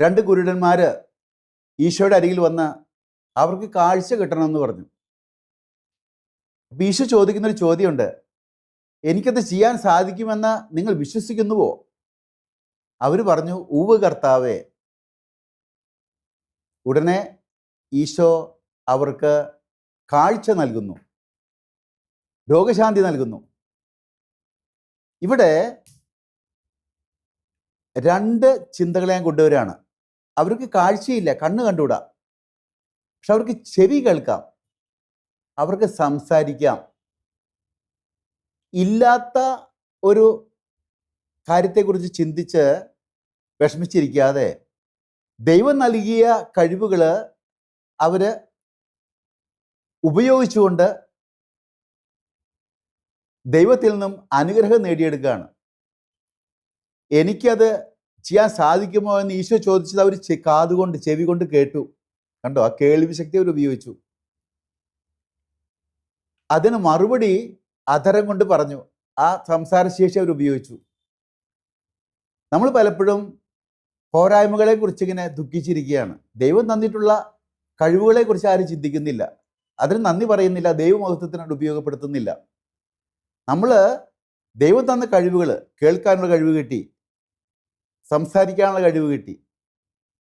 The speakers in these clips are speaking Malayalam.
രണ്ട് കുരുടന്മാർ ഈശോയുടെ അരികിൽ വന്ന് അവർക്ക് കാഴ്ച കിട്ടണമെന്ന് പറഞ്ഞു. അപ്പം ഈശോ ചോദിക്കുന്നൊരു ചോദ്യമുണ്ട്. എനിക്കത് ചെയ്യാൻ സാധിക്കുമെന്ന് നിങ്ങൾ വിശ്വസിക്കുന്നുവോ? അവർ പറഞ്ഞു ഉവ് കർത്താവേ ഉടനെ ഈശോ അവർക്ക് കാഴ്ച നൽകുന്നു. രോഗശാന്തി നൽകുന്നു. ഇവിടെ രണ്ട് ചിന്തകളെ ഞാൻ കൊണ്ടുവരികയാണ്. അവർക്ക് കാഴ്ചയില്ല കണ്ണ് കണ്ടുകൂടാ. പക്ഷെ അവർക്ക് ചെവി കേൾക്കാം. അവർക്ക് സംസാരിക്കാം. ഇല്ലാത്ത ഒരു കാര്യത്തെക്കുറിച്ച് ചിന്തിച്ച് വിഷമിച്ചിരിക്കാതെ ദൈവം നൽകിയ കഴിവുകൾ അവർ ഉപയോഗിച്ചുകൊണ്ട് ദൈവത്തിൽ നിന്നും അനുഗ്രഹം നേടിയെടുക്കുകയാണ്. എനിക്കത് ചെയ്യാൻ സാധിക്കുമോ എന്ന് ഈശോ ചോദിച്ചത് അവർ കാതുകൊണ്ട് ചെവി കൊണ്ട് കേട്ടു. കണ്ടോ? ആ കേൾവി ശക്തി അവർ ഉപയോഗിച്ചു. അതിന് മറുപടി അധരം കൊണ്ട് പറഞ്ഞു. ആ സംസാരശേഷി അവർ ഉപയോഗിച്ചു. നമ്മൾ പലപ്പോഴും പോരായ്മകളെ കുറിച്ച് ഇങ്ങനെ ദുഃഖിച്ചിരിക്കുകയാണ്. ദൈവം തന്നിട്ടുള്ള കഴിവുകളെ കുറിച്ച് ആരും ചിന്തിക്കുന്നില്ല. അതിന് നന്ദി പറയുന്നില്ല. ദൈവമഹത്വത്തിനോട് ഉപയോഗപ്പെടുത്തുന്നില്ല. നമ്മൾ ദൈവം തന്ന കഴിവുകൾ കേൾക്കാനുള്ള കഴിവ് കിട്ടി. സംസാരിക്കാനുള്ള കഴിവ് കിട്ടി.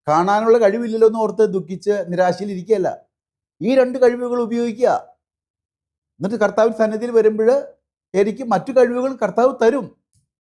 കാണാനുള്ള കഴിവില്ലല്ലോ എന്ന് ഓർത്ത് ദുഃഖിച്ച് നിരാശയിൽ ഇരിക്കുകയല്ല ഈ രണ്ട് കഴിവുകൾ ഉപയോഗിക്കുക. എന്നിട്ട് കർത്താവിൻ സന്നിധിയിൽ വരുമ്പോൾ എനിക്ക് മറ്റു കഴിവുകൾ കർത്താവ് തരും.